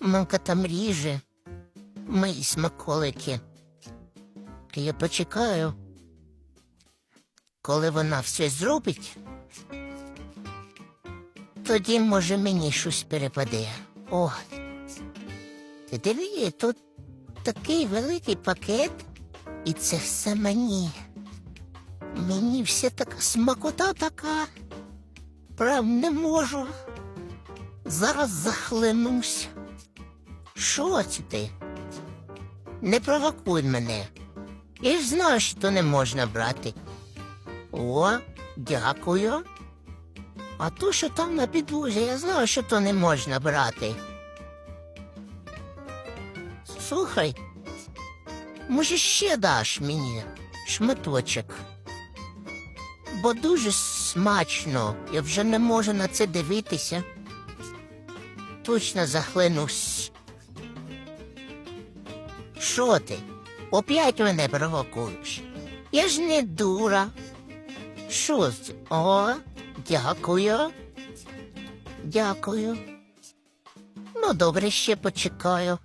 Мамка там ріже мої смаколики. Я почекаю, коли вона все зробить, тоді, може, мені щось перепаде. О, ти диви, тут такий великий пакет, і це все мені. Мені вся така смакота така. Прям не можу. Зараз захлинусь. Що це ти? Не провокуй мене. Я ж знаю, що то не можна брати. О, дякую. А то, що там на підлозі, я знаю, що то не можна брати. Слухай, може, ще даш мені шматочок? Бо дуже смачно, я вже не можу на це дивитися. Точно захлинусь. Що ти? Опять мене провокуєш? Я ж не дура. Що з? О, дякую. Дякую. Ну, добре, ще почекаю.